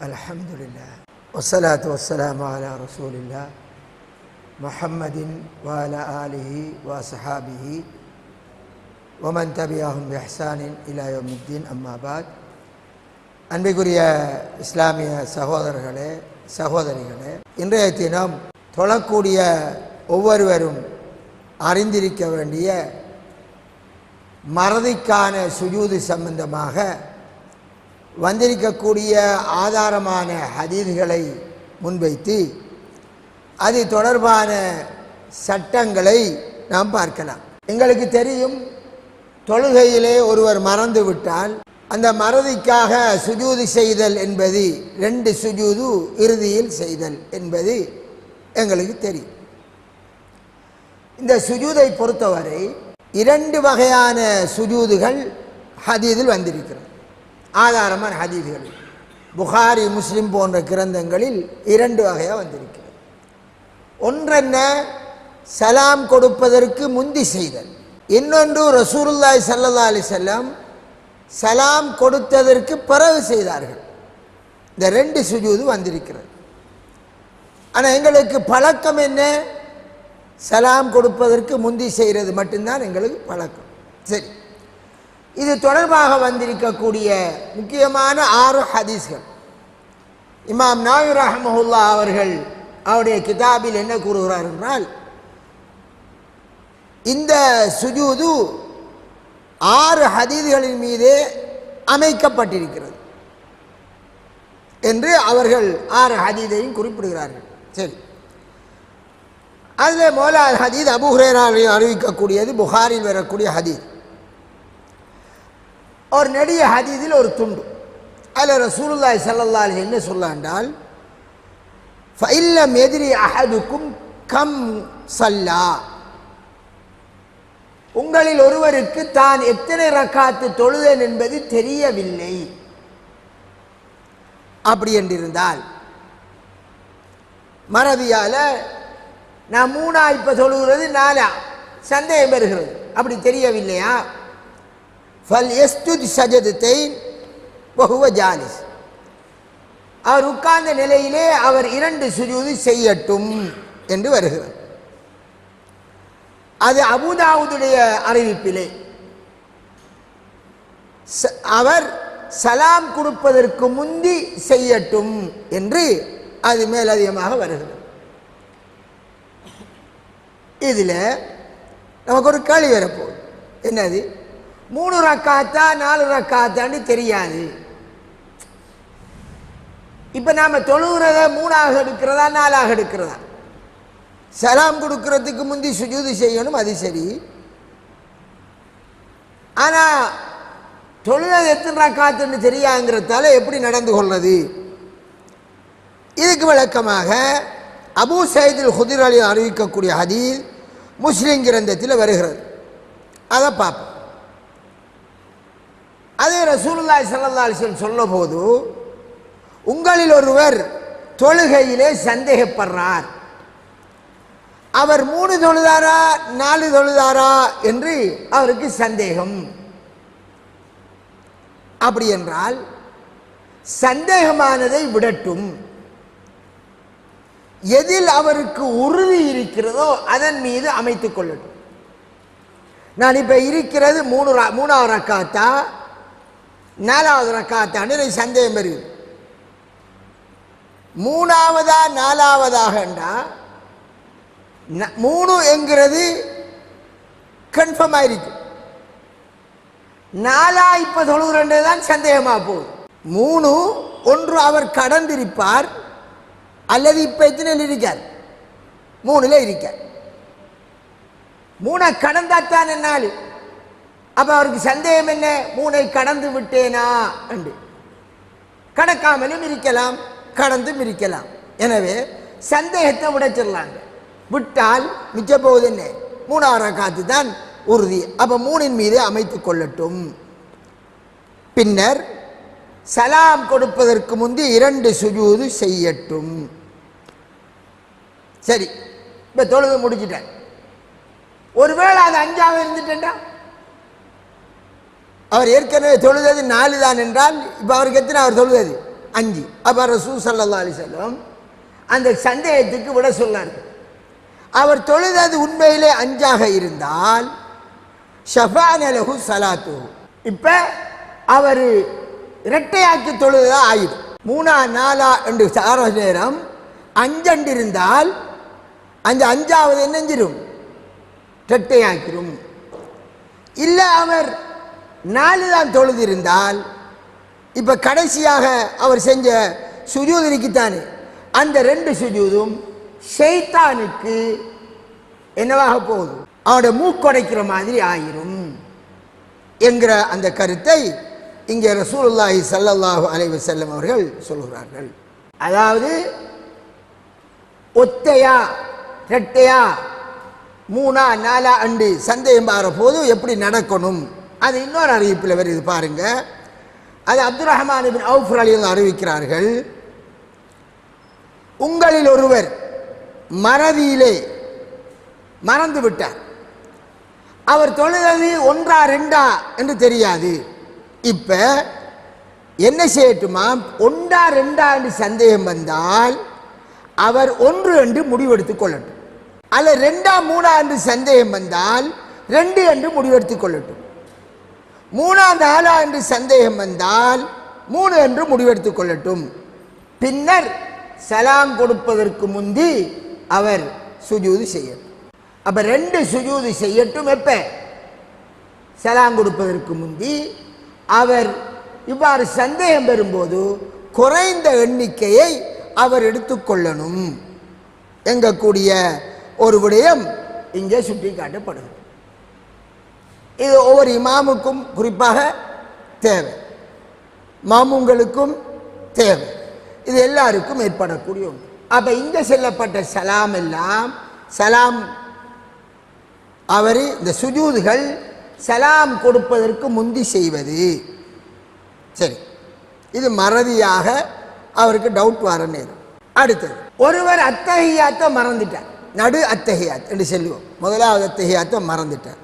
الحمد لله والصلاة والسلام على رسول الله محمد وعلى آله وصحابه ومن تبعهم بإحسان إلى يوم الدين أما بعد அன்பிற்குரிய இஸ்லாமிய சகோதரர்களே சகோதரிகளே இன்றைய தினம் தொழக்கூடிய ஒவ்வொருவரும் அறிந்திருக்க வேண்டிய மறதிக்கான சுஜூது சம்பந்தமாக வந்திருக்கக்கூடிய ஆதாரமான ஹதீதுகளை முன்வைத்து அது தொடர்பான சட்டங்களை நாம் பார்க்கலாம். எங்களுக்கு தெரியும் தொழுகையிலே ஒருவர் மறந்து விட்டால் அந்த மறதிக்காக சுஜூது செய்தல் என்பது ரெண்டு சுஜூது இறுதியில் செய்தல் என்பது எங்களுக்கு தெரியும். இந்த சுஜூதை பொறுத்தவரை இரண்டு வகையான சுஜூதுகள் ஹதீதில் வந்திருக்கிறது. ஆதாரமான ஹதீதுகள் புகாரி முஸ்லீம் போன்ற கிரந்தங்களில் இரண்டு வகையாக வந்திருக்கிறது. ஒன்றென்ன? சலாம் கொடுப்பதற்கு முந்தி செய்தல். இன்னொன்று ரசூருல்லாய் சல்லா அலி செல்லம் சலாம் கொடுத்ததற்கு பிறகு செய்தார்கள். இந்த ரெண்டு சுஜூது வந்திருக்கிறது. ஆனால் எங்களுக்கு பழக்கம் என்ன? சலாம் கொடுப்பதற்கு முந்தி செய்கிறது மட்டும்தான் எங்களுக்கு பழக்கம். சரி. இது தொடர்பாக வந்திருக்கக்கூடிய முக்கியமான ஆறு ஹதீஸ்கள். இமாம் நாயு ரஹமஹுல்லா அவர்கள் அவருடைய கிதாபில் என்ன கூறுகிறார் என்றால் இந்த சுஜூது ஆறு ஹதீதுகளின் மீதே அமைக்கப்பட்டிருக்கிறது என்று அவர்கள் ஆறு ஹதீதையும் குறிப்பிடுகிறார்கள். சரி. அதில் மோலா ஹதீத் அபு அறிவிக்கக்கூடியது புகாரில் வரக்கூடிய ஹதீத். ஒரு நெடிய ஹதீதில் ஒரு துண்டு. அதில் ரசூலுல்லாய் சல்லல்லா அலி என்ன சொல்லாண்டால் ஃபைல்லம் எதிரி அஹதுக்கும் கம் சல்லா. உங்களில் ஒருவருக்கு தான் எத்தனை ரக்காத்து தொழுதேன் என்பது தெரியவில்லை. அப்படி என்றிருந்தால் மறதியால் நான் மூணா இப்போ தொழுகிறது நாலா சந்தேகம் வருகிறது. அப்படி தெரியவில்லையா? ஃபல் எஸ்துத் சஜதத்தை பகுவ ஜாலிஸ் அவர் உட்கார்ந்த நிலையிலே அவர் இரண்டு சுஜூது செய்யட்டும் என்று வருகிறார் அது அபுதாவுடைய அறிவிப்பிலே அவர் சலாம் கொடுப்பதற்கு முந்தி செய்யட்டும் என்று அது மேலதிகமாக வருகிறது இதில் நமக்கு ஒரு கேள்வி வரப்போகுது என்னது மூணு ரக்காத்தா நாலு ரக்காத்தான்னு தெரியாது. இப்போ நாம் தொழுகிறத மூணாக எடுக்கிறதா நாலாக எடுக்கிறதா? சலாம் கொடுக்கறதுக்கு முந்தி சுஜூது செய்யணும் அது சரி. ஆனால் தொழுகிறது எத்தனை ரக்காத்துன்னு தெரியாங்கிறதால எப்படி நடந்து கொள்வது இதுக்கு விளக்கமாக அபு சைதில் ஹுதிர் அலி அறிவிக்கக்கூடிய ஹதீஸ் முஸ்லீம் கிரந்தத்தில் வருகிறது. அதை பார்ப்போம். அதே ரசூலுல்லாய் சல்லா அலிஸ்லம் போது உங்களில் ஒருவர் தொழுகையிலே சந்தேகப்படுறார். அவர் மூணு தொழுதாரா நாலு தொழுதாரா என்று அவருக்கு சந்தேகம். அப்படி என்றால் சந்தேகமானதை விடட்டும். எதில் அவருக்கு உறுதி இருக்கிறதோ அதன் மீது அமைத்துக் கொள்ளட்டும். நான் இப்போ இருக்கிறது மூணு மூணாவது ரக்காத்தா நாலாவது ரக்காத்தான்னு எனக்கு சந்தேகம் வருகிறது. மூணாவதா நாலாவதாகண்டா மூணு என்கிறது கன்ஃபார்ம் ஆயிருக்கு. நாலா இப்ப ரெண்டு தான் சந்தேகமா போகுது. மூணு ஒன்று அவர் கடந்திருப்பார் அல்லது இப்ப எத்தனை இருக்கார்? மூணுல இருக்கார். மூணை கடந்தாத்தான் நாலு அப்போ அவருக்கு சந்தேகம் என்ன? மூனை கடந்து விட்டேனா? என்று கடக்காமலும் இருக்கலாம் கடந்தும் இருக்கலாம். எனவே சந்தேகத்தை விடச்சிடலாங்க விட்டால் மிச்ச போகுது என்ன? மூணாவது காத்து தான் உறுதி. அப்போ மூணின் மீது அமைத்து கொள்ளட்டும். பின்னர் சலாம் கொடுப்பதற்கு முந்தி இரண்டு சுஜூது செய்யட்டும். சரி இப்போ தொழுது முடிச்சிட்டேன். ஒருவேளை அது அஞ்சாவது இருந்துட்டேன்டா? அவர் ஏற்கனவே தொழுதது நாலு தான் என்றால் இப்போ அவருக்கு எத்தனை அவர் தொழுதது? அஞ்சு. அப்போ ரசூ சல்லா அலிசல்லம் அந்த சந்தேகத்துக்கு விட சொன்னார் அவர் தொழுதது உண்மையிலே அஞ்சாக இருந்தால் ஷஃபானலகு சலாத்து இப்போ அவர் இரட்டையாக்கி தொழுதா ஆயிடும் மூணா நாலா என்று சார நேரம் அஞ்சண்டு இருந்தால் அந்த அஞ்சாவது என்னஞ்சிரும் இரட்டையாக்கிரும். இல்லை அவர் நாலு தான் தொழுதிருந்தால் இப்போ கடைசியாக அவர் செஞ்ச சுஜூது இருக்குத்தானே அந்த ரெண்டு சுஜூதும் ஷெய்தானுக்கு என்னவாக போகுது? அவனோட மூக்கொடைக்கிற மாதிரி ஆயிரும் என்கிற அந்த கருத்தை இங்கே ரசூலுல்லாஹி ஸல்லல்லாஹு அலைஹி செல்லம் அவர்கள் சொல்கிறார்கள். அதாவது ஒத்தையா ரெட்டையா மூணா நாலா அண்டு சந்தேகம் பார போது எப்படி நடக்கணும்? அது இன்னொரு அறிவிப்பில் வருது பாருங்க. அது அப்துல் ரஹ்மான் பின் அலி அறிவிக்கிறார்கள் உங்களில் ஒருவர் மறதியிலே மறந்து விட்டார். அவர் தொழுதது ஒன்றா ரெண்டா என்று தெரியாது. இப்ப என்ன செய்யட்டுமா? ஒன்றா ரெண்டா என்று சந்தேகம் வந்தால் அவர் ஒன்று என்று முடிவெடுத்துக் கொள்ளட்டும். அல்ல ரெண்டா மூணா என்று சந்தேகம் வந்தால் ரெண்டு என்று முடிவெடுத்துக் கொள்ளட்டும். மூணாம் ஆளா என்று சந்தேகம் வந்தால் மூணு என்று முடிவெடுத்துக் கொள்ளட்டும். பின்னர் சலாம் கொடுப்பதற்கு முந்தி அவர் சுஜூது செய்யட்டும். அப்ப ரெண்டு சுஜூது செய்யட்டும் எப்ப? சலாம் கொடுப்பதற்கு முந்தி அவர் இவ்வாறு சந்தேகம் பெறும்போது குறைந்த எண்ணிக்கையை அவர் எடுத்துக்கொள்ளணும் எங்கக்கூடிய ஒரு விடயம் இங்கே சுட்டி காட்டப்படுகிறது இது ஒவ்வொரு இமாமுக்கும் குறிப்பாக தேவை. மாமுங்களுக்கும் தேவை. இது எல்லாருக்கும் ஏற்படக்கூடிய ஒன்று. அப்போ இங்கே செல்லப்பட்ட சலாம் எல்லாம் சலாம் அவர் இந்த சுஜூதுகள் சலாம் கொடுப்பதற்கு முந்தி செய்வது. சரி. இது மறதியாக அவருக்கு டவுட் வர நேரம். அடுத்தது ஒருவர் அத்தகையாத்த மறந்துட்டார். நடு அத்தகையாத் என்று சொல்லுவோம். முதலாவது அத்தகையாத்த மறந்துட்டார்.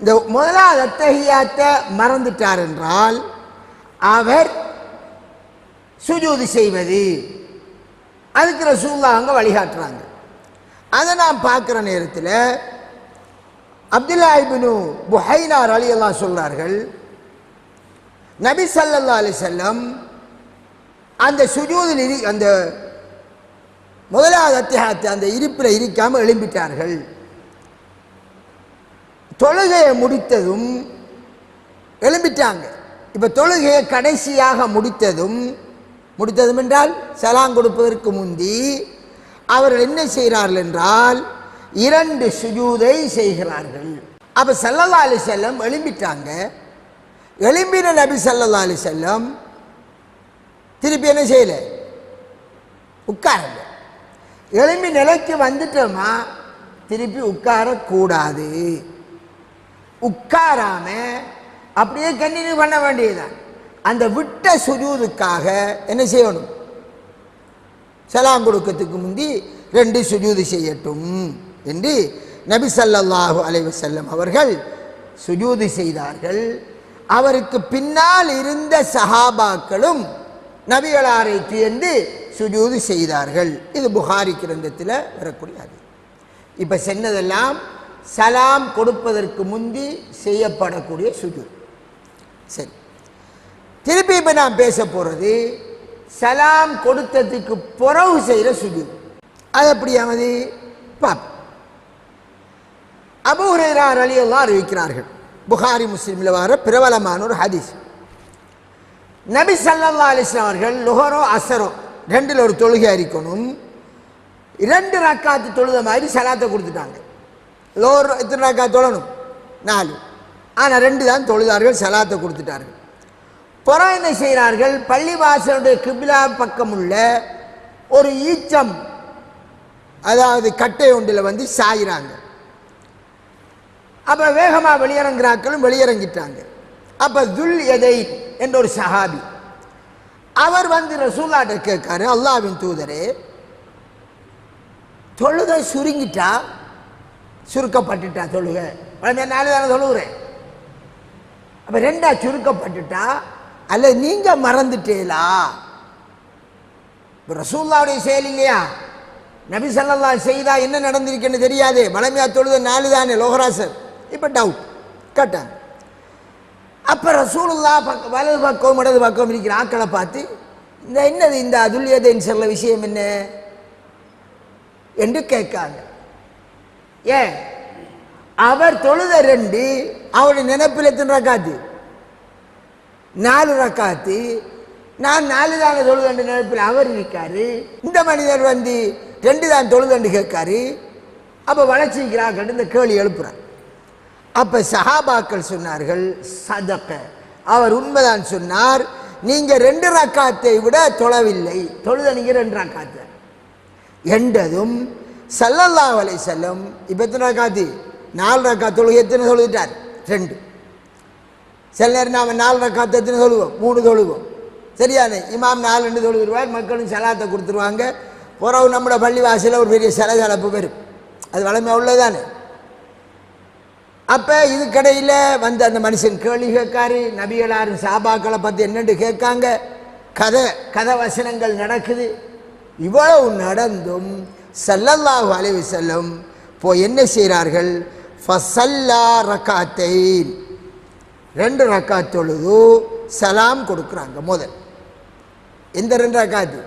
இந்த முதலாவது அத்தகையாத்த மறந்துட்டார் என்றால் அவர் சுஜூது செய்வது. அதுக்கு ரசூல்லா அங்கே வழிகாட்டுறாங்க. அதை நான் பார்க்குற நேரத்தில் அப்துல்லா புஹைனார் அலி எல்லாம் சொல்றார்கள் நபி ஸல்லல்லாஹு அலி செல்லம் அந்த சுஜூதில் இரு அந்த முதலாவது அத்தியாகத்தை அந்த இருப்பில் இருக்காமல் எழும்பிட்டார்கள். தொழுகையை முடித்ததும் எழும்பிட்டாங்க. இப்போ தொழுகையை கடைசியாக முடித்ததும் முடித்ததும் என்றால் சலாம் கொடுப்பதற்கு முந்தி அவர்கள் என்ன செய்கிறார்கள் என்றால் இரண்டு சுஜூதை செய்கிறார்கள். அப்போ சல்லல்லா அலி செல்லம் எழும்பிட்டாங்க. எழும்பின நபி சல்லல்லா அலி செல்லம் திருப்பி என்ன செய்யலை? உட்காரல. எழும்பி நிலைக்கு வந்துட்டோமா? திருப்பி உட்காரக்கூடாது. உட்காராம அப்படியே கண்டினியூ பண்ண வேண்டியதுதான். அந்த விட்ட சுஜூதுக்காக என்ன செய்யணும்? சலாம் கொடுக்கறதுக்கு முந்தி ரெண்டு சுஜூது செய்யட்டும் என்று நபி சல்லாஹு அலைஹி வஸல்லம் அவர்கள் சுஜூது செய்தார்கள். அவருக்கு பின்னால் இருந்த சஹாபாக்களும் நபிகளாரை துயர்ந்து சுஜூது செய்தார்கள். இது புகாரி கிரந்தத்தில் வரக்கூடிய அது இப்போ சென்னதெல்லாம் சலாம் கொடுப்பதற்கு முந்தி செய்யப்படக்கூடிய சுஜூத் சரி. திருப்பி இப்போ நான் பேச போகிறது சலாம் கொடுத்ததுக்கு புறவு செய்கிற சுஜூத் அது எப்படியாவது பாப் அபு ஹுரைரா ரலியல்லாஹு அறிவிக்கிறார்கள். புகாரி முஸ்லீமில் வர பிரபலமான ஒரு ஹதீஸ். நபி சல்லா அலிஸ்லாம் அவர்கள் லுஹரோ அசரோ ரெண்டில் ஒரு தொழுகை அறிக்கணும் இரண்டு ரக்காத்து தொழுத மாதிரி சலாத்தை கொடுத்துட்டாங்க. லோர் எத்தனை ரக்கா தொழணும்? நாலு. ஆனால் ரெண்டு தான் தொழுதார்கள் சலாத்தை கொடுத்துட்டார்கள். புறம் என்ன செய்கிறார்கள்? பள்ளிவாசலுடைய கிபிலா பக்கம் உள்ள ஒரு ஈச்சம் அதாவது கட்டை ஒன்றில் வந்து சாயிறாங்க. அப்போ வேகமாக வெளியிறங்குறாக்களும் வெளியிறங்கிட்டாங்க அப்போ துல் எதை என்ற ஒரு சஹாபி அவர் வந்து ரசூல்லாட்ட கேட்காரு அல்லாவின் தூதரே தொழுதை சுருங்கிட்டா சுருக்கப்பட்டுட்டா தொழுக. வளர்ந்த நாலு தானே தொழுகிறேன் அப்போ ரெண்டா சுருக்கப்பட்டுட்டா? அல்ல நீங்க மறந்துட்டீங்களா இப்போ ரசூல்லாவுடைய செயல் இல்லையா? நபி சல்லா செய்தா என்ன நடந்திருக்குன்னு தெரியாது. வளமையா தொழுத நாலு தானே லோகராசர் இப்போ டவுட் கேட்டாங்க அப்போ ரசூலுல்லா பக்கம் வலது பக்கம் இடது பக்கம் இருக்கிற ஆக்களை பார்த்து இந்த என்னது இந்த அதுல்யதன் சொல்ல விஷயம் என்ன? என்று கேட்காங்க. ஏன் அவர் தொழுத ரெண்டு அவருடைய நினைப்பில் எத்தனை ரக்காத்து? நாலு ரக்காத்து. நான் நாலு தானே தொழுதண்டு நினைப்பில் அவர் இருக்காரு. இந்த மனிதர் வந்து ரெண்டு தான் தொழுதண்டு கேட்காரு. அப்போ வளர்ச்சிக்கிறார்கள் இந்த கேள்வி எழுப்புறார். அப்ப சஹாபாக்கள் சொன்னார்கள் சதக்க அவர் உண்மைதான் சொன்னார் நீங்க ரெண்டு ரக்காத்தை விட தொழவில்லை. தொழுதணிங்க ரெண்டு ரக்காத்து. என்றதும் சல்லல்லா வலை செல்லம் இப்போ எத்தனை ரக்காத்து நாலு ரக்கா தொழுகை எத்தனை சொல்லிட்டார்? ரெண்டு. சில நேரம் நாம் நாலு ரக்காத்து எத்தனை சொல்லுவோம்? மூணு தொழுவோம் சரியானே? இமாம் நாலு ரெண்டு தொழுகிடுவார் மக்களும் சலாத்தை கொடுத்துருவாங்க. உறவு நம்மளோட பள்ளிவாசலில் ஒரு பெரிய சலசலப்பு வரும் அது வளமை உள்ளதானே அப்போ இதுக்கடையில் வந்து அந்த மனுஷன் கேள்வி கேட்காரு. நபிகளாரும் சாபாக்களை பற்றி என்னென்று கேட்காங்க? கதை கதை வசனங்கள் நடக்குது. இவ்வளவு நடந்தும் ஸல்லல்லாஹு அலைவு செல்லும் போய் என்ன செய்கிறார்கள்? ஃபசல்லா ரக்காத்தை ரெண்டு ரக்காத் தொழுது சலாம் கொடுக்குறாங்க முதல். எந்த ரெண்டு ரக்காத்து?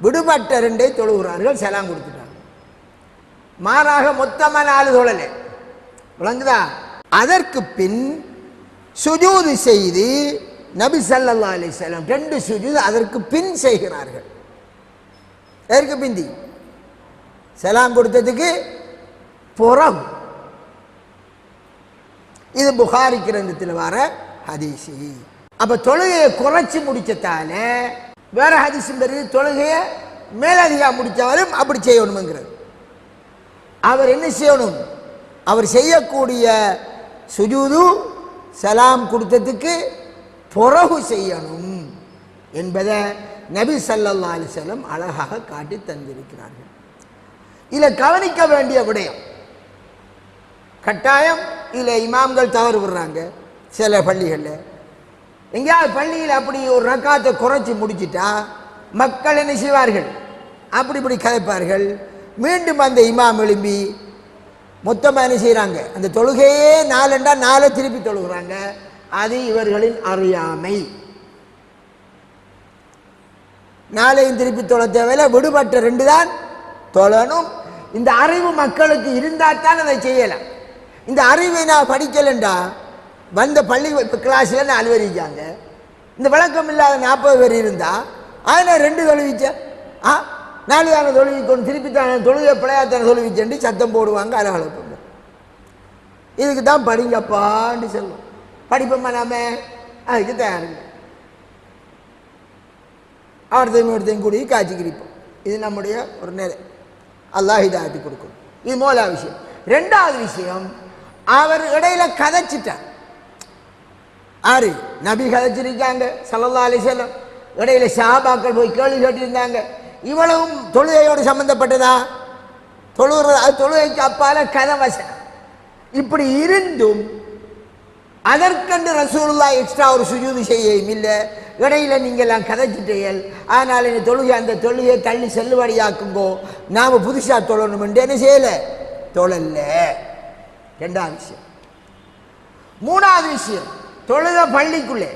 விடுபட்ட ரெண்டை தொழுகிறார்கள் சலாம் கொடுத்துட்டாங்க. மாறாக மொத்தமாக நாலு தொழலை. விளங்குதா? அதற்கு பின் சுஜூது செய்து நபி சல்லா அலைஹி ரெண்டு சுஜூது அதற்கு பின் செய்கிறார்கள். பிந்தி? சலாம் கொடுத்ததுக்கு புறம். இது புகாரி கிரந்தத்தில் வர ஹதீசி அப்ப தொழுகையை குறைச்சி முடிச்சதால வேற ஹதீஸும் பெரிய தொழுகையை மேலதிகா முடிச்சாலும் அப்படி செய்யணுங்கிறது அவர் என்ன செய்யணும்? அவர் செய்யக்கூடிய சுஜூது சலாம் கொடுத்ததுக்கு பிறகு செய்யணும் என்பதை நபி சல்லா அலைஹி அழகாக காட்டி தந்திருக்கிறார்கள். இதில் கவனிக்க வேண்டிய விடயம். கட்டாயம் இதில் இமாம்கள் தவறு விடுறாங்க சில பள்ளிகளில். எங்கேயாவது பள்ளியில் அப்படி ஒரு ரக்காத்தை குறைச்சி முடிச்சிட்டா மக்கள் என்ன செய்வார்கள்? அப்படி இப்படி கதைப்பார்கள். மீண்டும் அந்த இமாம் எழும்பி மொத்தமாக என்ன செய்கிறாங்க அந்த தொழுகையே நாலுண்டா நாளை திருப்பி தொழுகிறாங்க. அது இவர்களின் அறியாமை. நாளையும் திருப்பி தொழ தேவையில்லை விடுபட்ட ரெண்டு தான் தொழணும் இந்த அறிவு மக்களுக்கு இருந்தால் தான் அதை செய்யலாம். இந்த அறிவை நான் படிக்கலண்டா? வந்த பள்ளி இப்போ கிளாஸில் நாலு இந்த விளக்கம் இல்லாத நாற்பது பேர் இருந்தால் அதை நான் ரெண்டு தொழுவிச்சேன் ஆ? நாலு தானே தொழுவிக்கொண்டு திருப்பி தானே தொழுகை பிள்ளையாத்தான தொழுவிச்சேன்ட்டு சத்தம் போடுவாங்க அலகலப்பாங்க இதுக்கு தான் படிங்கப்பான்னு சொல்லுவோம் படிப்போம்மா நாம? அதுக்கு தயாருங்க ஒருத்தையும் ஒருத்தையும் கூடி காய்ச்சி கிரிப்போம் இது நம்முடைய ஒரு நிலை. அல்லாஹ் இதாட்டி கொடுக்கும். இது மூலா விஷயம். ரெண்டாவது விஷயம் அவர் இடையில கதைச்சிட்டார். ஆறு நபி கதைச்சிருக்காங்க சல்லல்லா அலிசல்லம் இடையில ஷாபாக்கள் போய் கேள்வி கேட்டிருந்தாங்க. இவ்வளவும் தொழுகையோடு சம்பந்தப்பட்டதா? தொழுகிற அது தொழுகைக்கு அப்பால கதை வசனம். இப்படி இருந்தும் அதற்கென்று ரசூலுல்லா எக்ஸ்ட்ரா ஒரு சுஜூது செய்யவும் இல்லை. இடையில நீங்கள்லாம் கதைச்சிட்டீர்கள். ஆனால் இந்த தொழுகை அந்த தொழுகையை தள்ளி செல்லுபடியாக்குங்கோ. நாம் புதுசாக தொழணும் என்ன செய்யலை? தொழல. ரெண்டாவது விஷயம். மூணாவது விஷயம். தொழுத பள்ளிக்குள்ளே.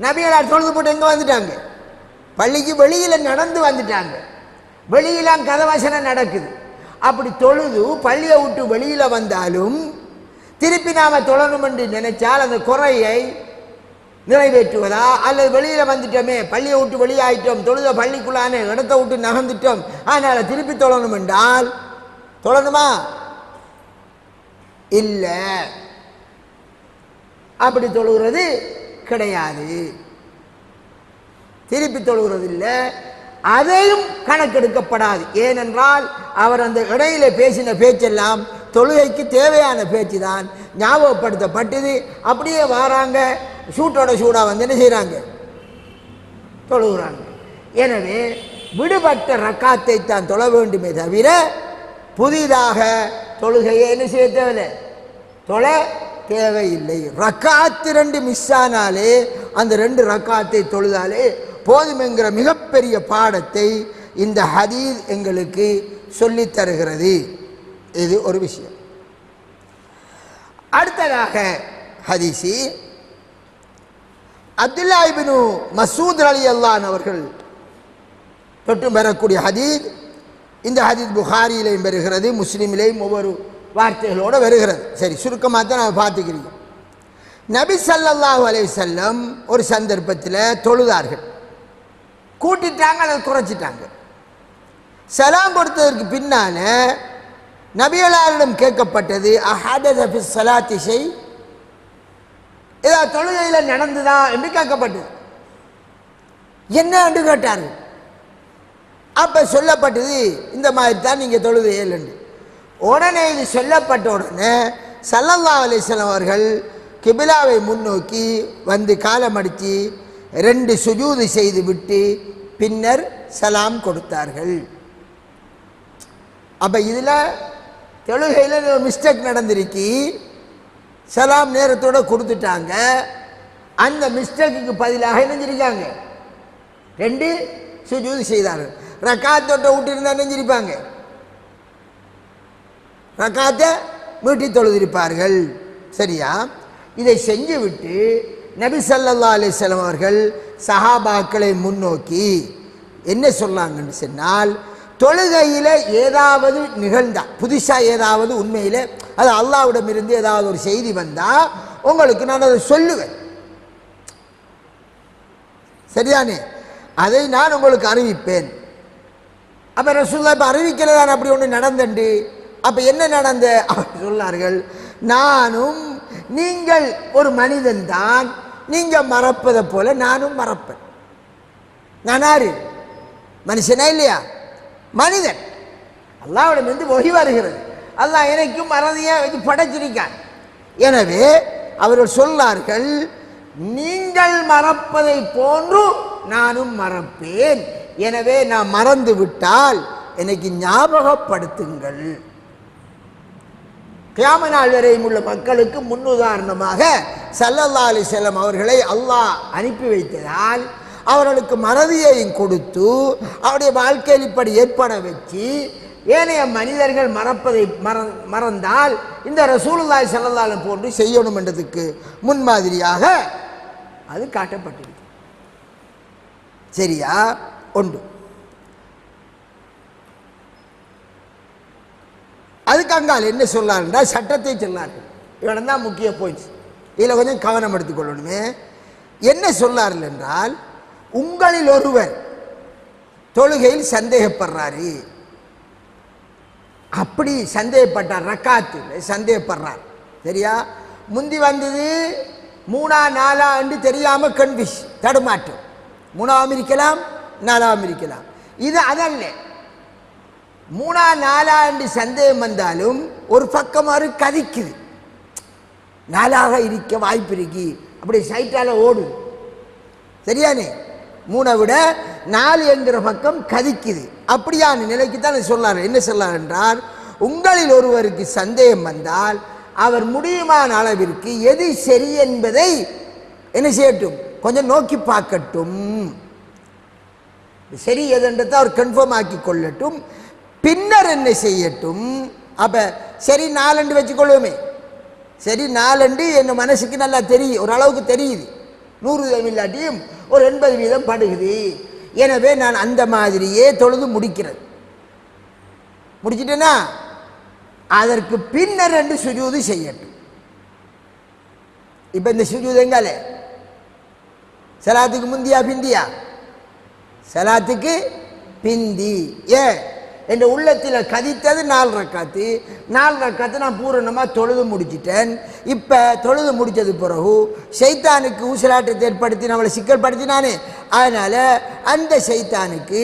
நபிகளார் தொழுது போட்டு எங்கே வந்துட்டாங்க? பள்ளிக்கு வெளியில் நடந்து வந்துட்டாங்க. வெளியிலாம் கதவசனம் நடக்குது. அப்படி தொழுது பள்ளியை விட்டு வெளியில் வந்தாலும் திருப்பி நாம் தொழணும் என்று நினைச்சால் அந்த குறையை நிறைவேற்றுவதா? அல்லது வெளியில் வந்துட்டோமே பள்ளியை விட்டு வெளியாயிட்டோம் தொழுத பள்ளிக்குள்ளானே இடத்த விட்டு நகர்ந்துட்டோம் அதனால் திருப்பி தொழணும் என்றால் தொழணுமா இல்லை. அப்படி தொழுகிறது கிடையாது. திருப்பி தொழுகிறது இல்லை. அதையும் கணக்கெடுக்கப்படாது. ஏனென்றால் அவர் அந்த இடையில பேசின பேச்செல்லாம் தொழுகைக்கு தேவையான பேச்சு தான் ஞாபகப்படுத்தப்பட்டது. அப்படியே வராங்க சூட்டோட சூடாக வந்து என்ன செய்கிறாங்க தொழுகிறாங்க. எனவே விடுபட்ட ரக்காத்தை தான் தொழ வேண்டுமே தவிர புதிதாக தொழுகையை என்ன செய்ய தேவையில்லை? தொழ தேவையில்லை. ரக்காத்து ரெண்டு மிஸ் ஆனாலே அந்த ரெண்டு ரக்காத்தை தொழுதாலே போதுமெங்கிற மிகப்பெரிய பாடத்தை இந்த ஹதீஸ் எங்களுக்கு சொல்லித் தருகிறது. இது ஒரு விஷயம். அடுத்ததாக ஹதீசி. அப்துல்லா மசூத் அலி அல்லான் அவர்கள் தொட்டும் பெறக்கூடிய ஹதீத் இந்த ஹதீத் புகாரியிலையும் பெறுகிறது முஸ்லீமிலையும் ஒவ்வொரு வார்த்தைகளோடு வருகிறது. சரி சுருக்கமாக தான் நான் பார்த்துக்கிறீங்க. நபி சல்லாஹூ அலைஹி செல்லம் ஒரு சந்தர்ப்பத்தில் தொழுதார்கள். கூட்டிட்டாங்க அதை குறைச்சிட்டாங்க. செலாம் கொடுத்ததற்கு பின்னால் நபியலாரிடம் கேட்கப்பட்டது அஹாதி சலாத்திசை ஏதாவது தொழுகையில் நடந்துதா என்று கேட்கப்பட்டது. என்ன என்று கேட்டார்கள். அப்போ சொல்லப்பட்டது இந்த மாதிரி தான் நீங்கள் தொழுகையில் உடனே இது சொல்லப்பட்ட உடனே சல்லல்லா அலிஸ்லாம் அவர்கள் கிபிலாவை முன்னோக்கி வந்து காலமடித்து ரெண்டு சுஜூது செய்து விட்டு பின்னர் சலாம் கொடுத்தார்கள். அப்போ இதில் தொழுகையில் மிஸ்டேக் நடந்திருக்கு. சலாம் நேரத்தோட கொடுத்துட்டாங்க. அந்த மிஸ்டேக்குக்கு பதிலாக இணைஞ்சிருக்காங்க ரெண்டு சுஜூது செய்தார்கள். ரக்காத்தோட்ட விட்டுருந்தா நெஞ்சிருப்பாங்க ரக்காத்தை மீட்டி தொழுதிருப்பார்கள். சரியா? இதை செஞ்சு விட்டு நபி சல்லா அலிஸ்லாம் அவர்கள் சஹாபாக்களை முன்னோக்கி என்ன சொன்னாங்கன்னு சொன்னால் தொழுகையில் ஏதாவது நிகழ்ந்தா புதுசாக ஏதாவது உண்மையில் அது அல்லாஹ்விடமிருந்து ஏதாவது ஒரு செய்தி வந்தால் உங்களுக்கு நான் அதை சொல்லுவேன். சரிதானே? அதை நான் உங்களுக்கு அறிவிப்பேன். அப்போ ரசூல்லா இப்போ அறிவிக்கிறதான் அப்படி ஒன்று நடந்தண்டு? அப்போ என்ன நடந்த? அப்படின்னு சொன்னார்கள் நானும் நீங்கள் ஒரு மனிதன் தான். நீங்கள் மறப்பதை போல நானும் மறப்பேன். நான் யாரு? மனுஷனா இல்லையா? மனிதன். அல்லாவிடமிருந்து ஒகி வருகிறது. அல்லாஹ் எனக்கும் மறதியை வச்சு படைச்சிருக்கான். எனவே அவர்கள் சொன்னார்கள் நீங்கள் மறப்பதை போன்று நானும் மறப்பேன். எனவே நான் மறந்து விட்டால் எனக்கு ஞாபகப்படுத்துங்கள். கியாம நாள் வரையும் உள்ள மக்களுக்கு முன்னுதாரணமாக சல்லல்லா அலி செல்லம் அவர்களை அல்லாஹ் அனுப்பி வைத்ததால் அவர்களுக்கு மறதியையும் கொடுத்து அவருடைய வாழ்க்கையில் இப்படி ஏற்பட வச்சு ஏனைய மனிதர்கள் மறப்பதை மற மறந்தால் இந்த ரசூலுல்லாய் செல்லலாலும் போன்று செய்யணும் என்றதுக்கு முன்மாதிரியாக அது காட்டப்பட்டிருக்கு. சரியா? ஒன்று. அதுக்கு அங்கால் என்ன சொல்லாருன்றா சட்டத்தை சொல்லார்கள். இவன் தான் முக்கிய பாயிண்ட்ஸ் இதில் கொஞ்சம் கவனம் எடுத்துக்கொள்ளணுமே என்ன சொல்லார்கள் என்றால் உங்களில் ஒருவர் தொழுகையில் சந்தேகப்படுறாரு. அப்படி சந்தேகப்பட்டார் ரக்காத்து சந்தேகப்படுறார். சரியா? முந்தி வந்தது மூணா நாலா என்று தெரியாம கன்ஃபிஷ் தடுமாற்றம். மூணாவும் இருக்கலாம் நாலாவும் இருக்கலாம். இது அதல்ல. மூணா நாலா என்று சந்தேகம் வந்தாலும் ஒரு பக்கம் ஒரு கதிக்குது. நாலாக இருக்க வாய்ப்பு இருக்கு. அப்படி சைட்டால ஓடும் சரியானே? மூணை விட நாலு என்கிற பக்கம் கதிக்குது. அப்படியான நிலைக்கு தான் சொல்லார். என்ன சொல்லார் என்றால் உங்களில் ஒருவருக்கு சந்தேகம் வந்தால் அவர் முடியுமான அளவிற்கு எது சரி என்பதை என்ன செய்யட்டும்? கொஞ்சம் நோக்கி பார்க்கட்டும். சரி எதுன்றதை அவர் கன்ஃபார்ம் ஆக்கி கொள்ளட்டும். பின்னர் என்ன செய்யட்டும்? அப்ப சரி நாலண்டு வச்சுக்கொள்வோமே சரி நாலண்டு என் மனசுக்கு நல்லா தெரியும். ஓரளவுக்கு தெரியுது. நூறு இல்லாட்டியும் ஒரு எண்பது வீதம் படுகுது. எனவே நான் அந்த மாதிரியே தொழுது முடிக்கிறது. முடிச்சிட்டேன்னா அதற்கு பின்னர் ரெண்டு சுஜூது செய்யட்டும். இப்போ இந்த சுஜூது எங்காலே? சலாத்துக்கு முந்தியா பிந்தியா? சலாத்துக்கு பிந்தி. ஏ என் உள்ளத்தில் கதித்தது நாலு ரக்காத்து. நாலு ரக்காத்து நான் பூரணமாக தொழுது முடிச்சிட்டேன். இப்போ தொழுது முடித்தது பிறகு சைத்தானுக்கு ஊசலாட்டத்தை ஏற்படுத்தி நம்மளை சிக்கல் படுத்தினானே அதனால் அந்த சைத்தானுக்கு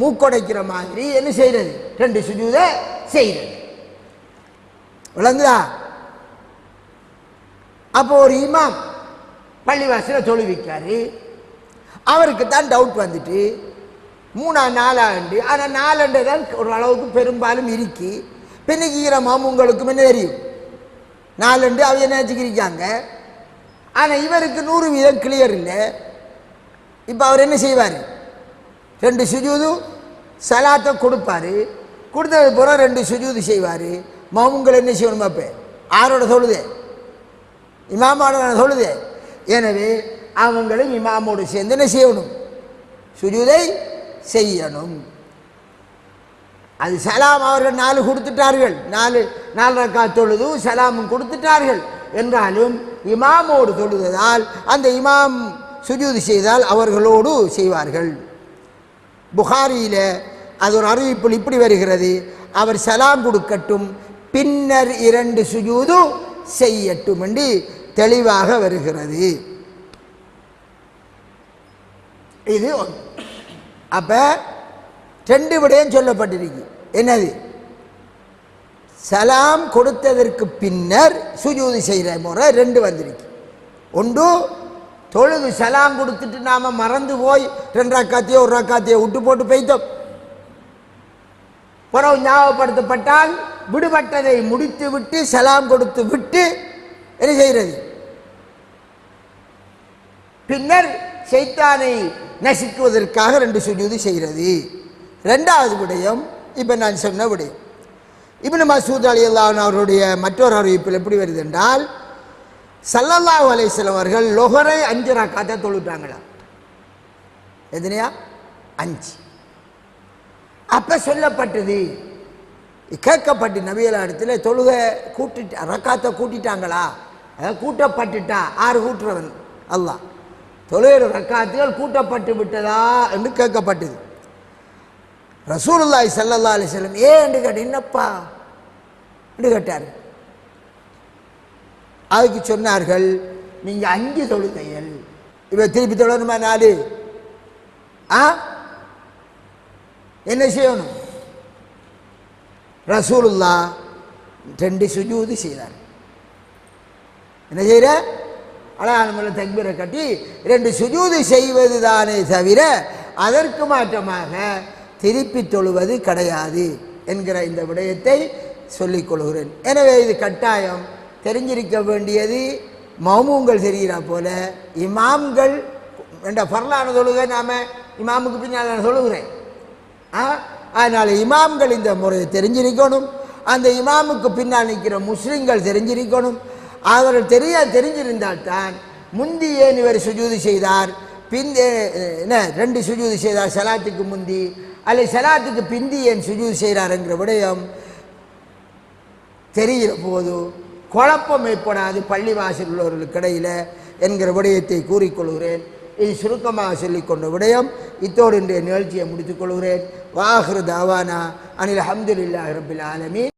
மூக்கொடைக்கிற மாதிரி என்ன செய்கிறது ரெண்டு சுஜூதை செய்கிறது விளங்குதா அப்போ ஒரு இமாம் பள்ளிவாசல தொழுவிக்காரு. அவருக்கு தான் டவுட் வந்துட்டு மூணா நாலாண்டு ஆனால் நாலண்டு தான் ஒரு அளவுக்கு பெரும்பாலும் இருக்கு. பின்னிக்கிறமாம் உங்களுக்கும் என்ன தெரியும். நாலண்டு அவங்க வச்சுக்கிருக்காங்க? ஆனால் இவருக்கு நூறு வீதம் கிளியர் இல்லை. இப்போ அவர் என்ன செய்வார்? ரெண்டு சுஜூது சலாத்தை கொடுப்பாரு. கொடுத்தது பிறகு ரெண்டு சுஜூது செய்வார். மவுங்கள் என்ன செய்யணும் அப்போ ஆரோட சொல்லுதே. இமாமோட சொல்லுதே. எனவே அவங்களும் இமாமோடு சேர்ந்து என்ன செய்யணும்? சுஜூதை செய்யணும். அது சலாம் அவர்கள் நாலு கொடுத்துட்டார்கள். நாலு நாலு ரக்கா தொழுதும் சலாமும் கொடுத்துட்டார்கள். என்றாலும் இமாமோடு தொழுததால் அந்த இமாம் சுஜூது செய்தால் அவர்களோடு செய்வார்கள். புகாரியில் அது ஒரு அறிவிப்பில் இப்படி வருகிறது. அவர் சலாம் கொடுக்கட்டும் பின்னர் இரண்டு சுஜூது செய்யட்டும் என்று தெளிவாக வருகிறது. இது ஒன்று. அப்ப ரெண்டு விடயம் சொல்லப்பட்டிருக்கு. என்னது? சலாம் கொடுத்ததற்கு பின்னர் சுஜூதி செய்கிற முறை ரெண்டு வந்திருக்கு. ஒன்று தொழுது சலாம் கொடுத்துட்டு நாம் மறந்து போய் ரெண்டு ரக்காத்தையோ ஒரு ரக்காத்தையோ விட்டு போட்டு பெய்தோம். புறவு ஞாபகப்படுத்தப்பட்டால் விடுபட்டதை முடித்து விட்டு சலாம் கொடுத்து விட்டு என்ன செய்கிறது? பின்னர் சைத்தானை நசுக்குவதற்காக ரெண்டு சுஜூது செய்கிறது. ரெண்டாவது விடயம் இப்போ நான் சொன்ன விடயம். இப்னு மசூத் அலி அல்லாஹ் அவருடைய மற்றொரு அறிவிப்பில் எப்படி வருது என்றால் சல்லல்லா அலைஹிஸ்ஸலாம் அவர்கள் லொஹரை அஞ்சு ரக்காத்தை தொழுட்டாங்களா எத்தனையா? அஞ்சு. அப்போ சொல்லப்பட்டது கேட்கப்பட்டு நபியல இடத்துல தொழுக கூட்டிட்டு ரக்காத்தை கூட்டிட்டாங்களா? அதாவது கூட்டப்பட்டுட்டா ஆறு கூட்டுறவன் அல்லாஹ். தொழுகிற ரக்காத்துகள் கூட்டப்பட்டு விட்டதா என்று கேட்கப்பட்டது. ரசூலுல்லாய் ஸல்லல்லாஹு அலி செல்லம் ஏன் என்று கேட்ட என்னப்பா என்று கேட்டார். அதுக்கு சொன்னார்கள் நீங்க அஞ்சு தொழுகைகள். இவர் திருப்பி தொழணுமா நாலு? ஆ? என்ன செய்யணும்? ரசூலுல்லா ரெண்டு சுஜூது செய்தார். என்ன செய்கிற அழகான தக்பீரை கட்டி ரெண்டு சுஜூது செய்வது தானே தவிர அதற்கு மாற்றமாக திருப்பி தொழுவது கிடையாது என்கிற இந்த விடயத்தை சொல்லிக் கொள்கிறேன். எனவே இது கட்டாயம். தெரிஞ்சிருக்க வேண்டியது மௌமுங்கள் தெரிகிறா போல இமாம்கள் என்ற பரலான தொழுகை நாம் இமாமுக்கு பின்னால் நான் சொல்லுகிறேன். ஆ? அதனால் இமாம்கள் இந்த முறையை தெரிஞ்சிருக்கணும். அந்த இமாமுக்கு பின்னால் நிற்கிற முஸ்லீம்கள் தெரிஞ்சிருக்கணும். அவர்கள் தெரிய தெரிஞ்சிருந்தால்தான் முந்தி ஏன் இவர் சுஜூதி செய்தார்? பின் என்ன ரெண்டு சுஜூதி செய்தார் சலாத்துக்கு முந்தி அல்லது சலாத்துக்கு பிந்தி ஏன் சுஜூதி செய்கிறார் என்கிற விடயம் தெரிகிற போது குழப்பம் ஏற்படாது பள்ளி வாசல் உள்ளவர்களுக்கு இடையில் என்கிற விடயத்தை கூறிக்கொள்கிறேன் இது சுருக்கமாக சொல்லிக்கொண்ட விடயம் இத்தோடு இன்றைய நிகழ்ச்சியை முடித்துக் கொள்கிறேன். வாஹிரு தாவானா அனில் அஹமதுல்லாஹி ரபில் ஆலமி